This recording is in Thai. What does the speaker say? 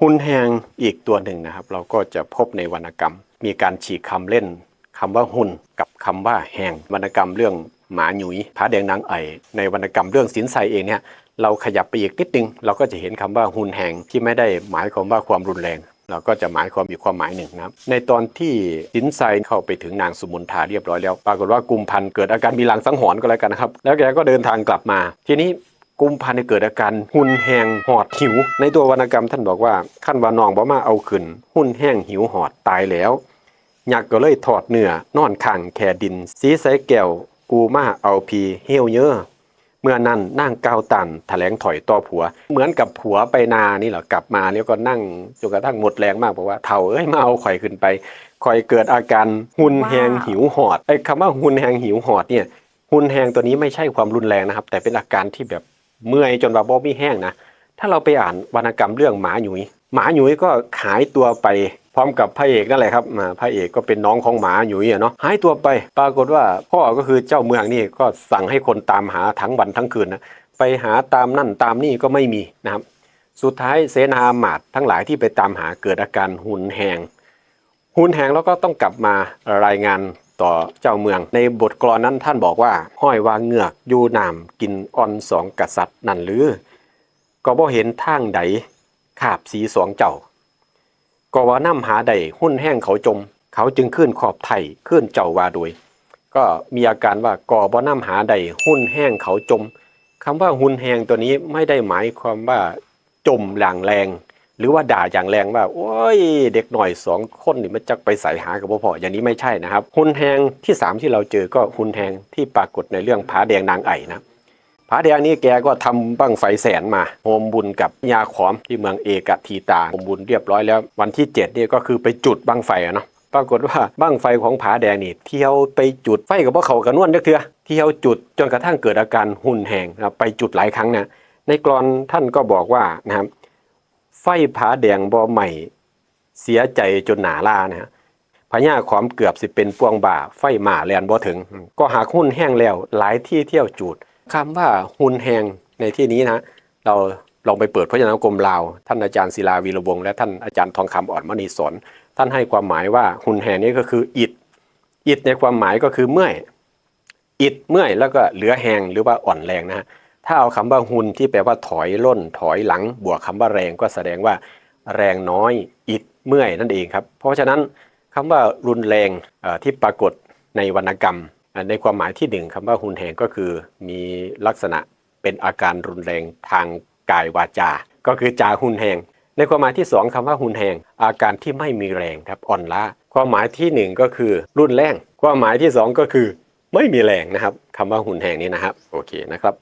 หุ้นแหงอีกตัวหนึ่งนะครับ เราก็จะพบในวรรณกรรม มีการฉีกคำเล่นคำว่าหุ่นกับคำว่าแหงวรรณกรรมเรื่องหมาหยุยพระแดงนางไอในวรรณกรรมเรื่องสินไซเองเนี่ยเราขยับไปอีกนิดนึง เราก็จะเห็นคำว่าหุ่นแหงที่ไม่ได้หมายความว่าความรุนแรง เราก็จะหมายความอีกความหมายหนึ่งนะครับ ในตอนที่สินไซเข้าไปถึงนางสุมนทาเรียบร้อยแล้ว ปรากฏว่ากุมพันเกิดอาการมีลังสังหรณ์ก็แล้วกันนะครับ แล้วแกก็เดินทางกลับมา ทีนี้ กุมพันธ์เนี่ยเกิดอาการหุ่นแห้งหอดหิว ในตัววรรณกรรมท่านบอกว่าขั้นว่านองบ่มาเอาขึ้น หุ่นแห้งหิวหอดตายแล้วยักษ์ก็เลยถอดเนื้อนอนขังแค่ดิน สีใสแก้วกูมาเอาพีเฮียวเยอะเมื่อนั้นนั่งก้าวตันแถลงถอยต่อผัว เหมือนกับผัวไปนานี่เหรอกลับมาแล้วก็นั่งจนกระทั่งหมดแรงมากบอกว่าเท่าเอ้ยมาเอาข่อยขึ้นไปข่อยเกิดอาการหุ่นแห้งหิวหอดไอ้คำว่าหุ่นแห้งหิวหอดเนี่ยหุ่นแห้งตัวนี้ไม่ใช่ความรุนแรงนะครับ แต่เป็นอาการที่แบบ เมื่อยจนว่าบ่มีแห้งนะถ้าเราไปอ่านวรรณกรรมเรื่องหมาหยุย หมาหยุยก็หายตัวไปพร้อมกับพระเอกนั่นแหละครับอ่าพระเอกก็เป็นน้องของหมาหยุยอะเนาะหายตัวไป ปรากฏว่าพ่อก็คือเจ้าเมืองนี่ก็สั่งให้คนตามหาทั้งวันทั้งคืนนะไปหาตามนั่นตามนี่ก็ไม่มีนะครับ สุดท้ายเสนาอามาตย์ทั้งหลายที่ไปตามหาเกิดอาการหุนแหงหุนแหงแล้วก็ต้องกลับมารายงาน ต่อเจ้าเมือง ในบทกลอนนั้นท่านบอกว่า ห้อยว่าเงือกอยู่นามกินอ่อนสองกษัตริย์นั่นหรือ ก็บ่เห็นทางใดขาบสีสองเจ้า ก็ว่าน้ำหาใดหุ้นแห้งเขาจม เขาจึงขึ้นขอบไทยขึ้นเจ้าว่าโดย ก็มีอาการว่าก่อบ่น้ำหาใดหุ้นแห้งเขาจมคำว่าหุ้นแห้งตัวนี้ไม่ได้หมายความว่าจมหลางแรง หรือว่าด่าอย่างแรงว่า โอ้ย เด็กหน่อยสองคนนี่มันจักไปใส่หากับพ่อพออย่างนี้ไม่ใช่นะครับ หุนแหงที่สามที่เราเจอก็หุนแหงที่ปรากฏในเรื่องผาแดงนางไอ่นะผาแดงนี่แกก็ทำบั้งไฟแสนมาโฮมบุญกับยาขอมที่เมืองเอกทีตาโฮมบุญเรียบร้อยแล้ว วันที่เจ็ดนี่ก็คือไปจุดบั้งไฟเนาะปรากฏว่าบั้งไฟของผาแดงนี่เที่ยวไปจุดไฟกับพวกเขากระนวลเด้อเถื่อเที่ยวจุดจนกระทั่งเกิดอาการหุ่นแหงนะไปจุดหลายครั้งนะในกรอนท่านก็บอกว่านะครับ ไฟผาแดงบ่ใหม่เสียใจจนหนาล่านะฮะพญาขอมเกือบสิเป็นปวงบ่าไฟหมาแลนบ่ถึง ก็หากหุ่นแห้งแล้วหลายที่เที่ยวจูดคำว่าหุ่นแห้งในที่นี้นะเราลองไปเปิดพจนานุกรมลาว ท่านอาจารย์ศิลาวีระวงและท่านอาจารย์ทองคำอ่อนมณีสนท่านให้ความหมายว่าหุ่นแห้งนี้ก็คืออิดอิดในความหมายก็คือเมื่อยอิดเมื่อยแล้วก็เหลือแหงหรือว่าอ่อนแรงนะฮะ ถ้าเอาคำว่าหุนที่แปลว่าถอยล่นถอยหลัง บวกคำว่าแรงก็แสดงว่าแรงน้อยอิดเมื่อยนั่นเองครับ เพราะฉะนั้นคำว่ารุนแรงที่ปรากฏในวรรณกรรม ในความหมายที่หนึ่งคำว่าหุนแหงก็คือ มีลักษณะเป็นอาการรุนแรงทางกายวาจา ก็คือจาหุนแหงในความหมายที่สองคำว่าหุนแหงอาการที่ไม่มีแรงครับอ่อนล้าความหมายที่หนึ่งก็คือรุนแรงความหมายที่สองก็คือ ไม่มีแรงนะครับคำว่าหุนแหงนี้นะครับโอเคนะครับ